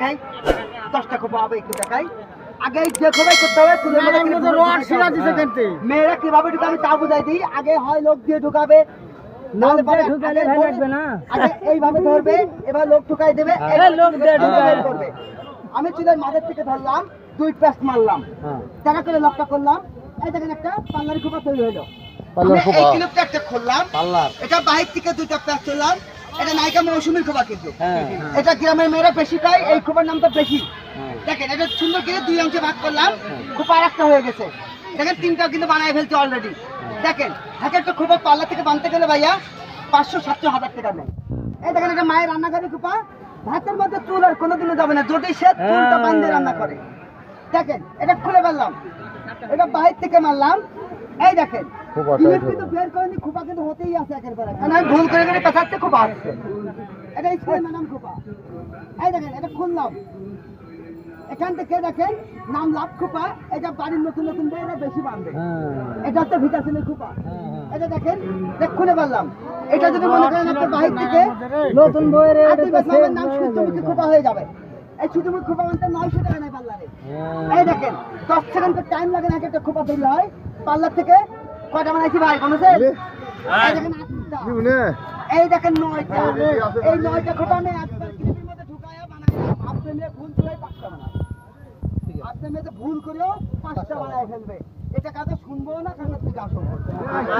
দেখাই দশটা খোপা হবে একটু দেখাই আগে যে খোপাই করতে হবে চুলের মধ্যে মেয়েদের মধ্যে কেটে রড শিরা দিছে হ্যাঁ। কেনতে? মেয়েরা কীভাবে ঢুকাবে তা বুঝাই দিই আগে হয় লোক দিয়ে ঢুকাবে নাহলে পরে ঢুকালে আগে ভালো ধরে- লাগবে না। আগে এইভাবে ধরবে এবার লোক ঢুকাই দেবে হ্যাঁ। লোক দিয়ে ঢুকায়। বের করবে আমি চুলের মাঝের থেকে ধরলাম দুই পেস্ট মারলাম হ্যাঁ। টাকা করে লকটা করলাম এই দেখেন একটা পাল্লারি খোপা তৈরি হলো পাল্লার খোপা। একটা খুললাম পাল্লার এটা বাহির থেকে দুইটা প্যাক করলাম এটা নায়িকা মৌসুমীর খোপা কিন্তু। হ্যাঁ। এটা গ্রামের মেয়েরা বেশি খায় এই খোপার নামটা বেশি। হ্যাঁ। দেখেন এটা সুন্দর করে দুই অংশে ভাগ করলাম খোপা আর একটা হয়ে গেছে। দেখেন তিনটা কিন্তু বানায় ফেলছে অলরেডি দেখেন এক একটা খোপা পাল্লা থেকে বানতে গেলে ভাইয়া পাঁচশো সাতশো হাজার টাকা নেয়। এই দেখেন এটা মায়ের রান্নাঘরে খোপা। ভাতের মধ্যে চুল আর কোনোদিনও যাবে না। যদি সে চুলটা বান্ধে রান্না করে। দেখেন এটা খুলে ফেললাম। এটা বাহির থেকে মারলাম। এই দেখেন খোপা জিনিস হবে। বের করেনি খোপা কিন্তু হতেই আছে একের পর এক। আমি ভুল করে করে পেঁচাচ্ছে খোপা। আসছে এটা স্কুলের ম্যাডাম খোপা। এই দেখেন এটা খুললাম। এখান থেকে দেখেন নাম লাভ খোপা এটা বাড়ির নতুন নতুন বইয়েরা বেশি বাঁধবে এটা ভিটাসিনের খোপা। এটা দেখেন খুলে ফেললাম। এটা যদি মনে করেন একটা বাহির থেকে নতুন বইয়ের তো নাম সূর্যমুখী খোপা হয়ে যাবে। এই সূর্যমুখী খোপা আনতে নয়শো টাকা পাল্লারে। এই দেখেন দশ সেকেন্ড টাইম লাগে না একটা খোপা তৈরি হয়। পার্লার থেকে কয়টা বানাইছি ভাই? এই দেখেন আটটা। এই দেখেন নয়টা। এই নয়টা আমি একবার ক্লিপের মধ্যে ঢুকায়া আপনি মেয়ে ভুল করে পাঁচটা বানায় আপনি মেয়েতে ভুল করেও পাঁচটা বানায় ফেলবে। এটা কাউকে শুনব না কারণ থেকে আসব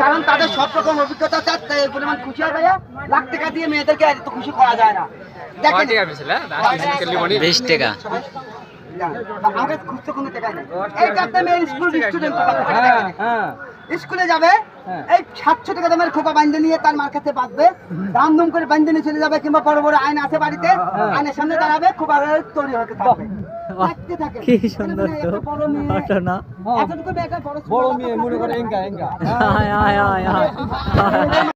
কারণ তাদের সব রকম অভিজ্ঞতা চার তাই এই পরিমাণ খুশি হয় ভাইয়া লাখ টাকা দিয়ে মেয়েদেরকে এত খুশি করা যায় না। দেখেন বিশ টাকা। আমাকে খুঁজতে কোনো টাকা নেই। এইটা আপনার মেয়ের স্কুল স্টুডেন্ট হ্যাঁ। স্কুলে যাবে হ্যাঁ। এই সাতশো টাকা দামের খোপা বান্ধে নিয়ে তার মার কাছে বাঁধবে। দাম দুম করে বান্ধে নিয়ে চলে যাবে কিংবা বড় বড় আয়না আছে বাড়িতে আইনের সামনে দাঁড়াবে খোপা তৈরি হতে থাকবে। কি সুন্দর এখানে তো। বড় মেয়ে। ঘটনা বড় মেয়ে মনে করে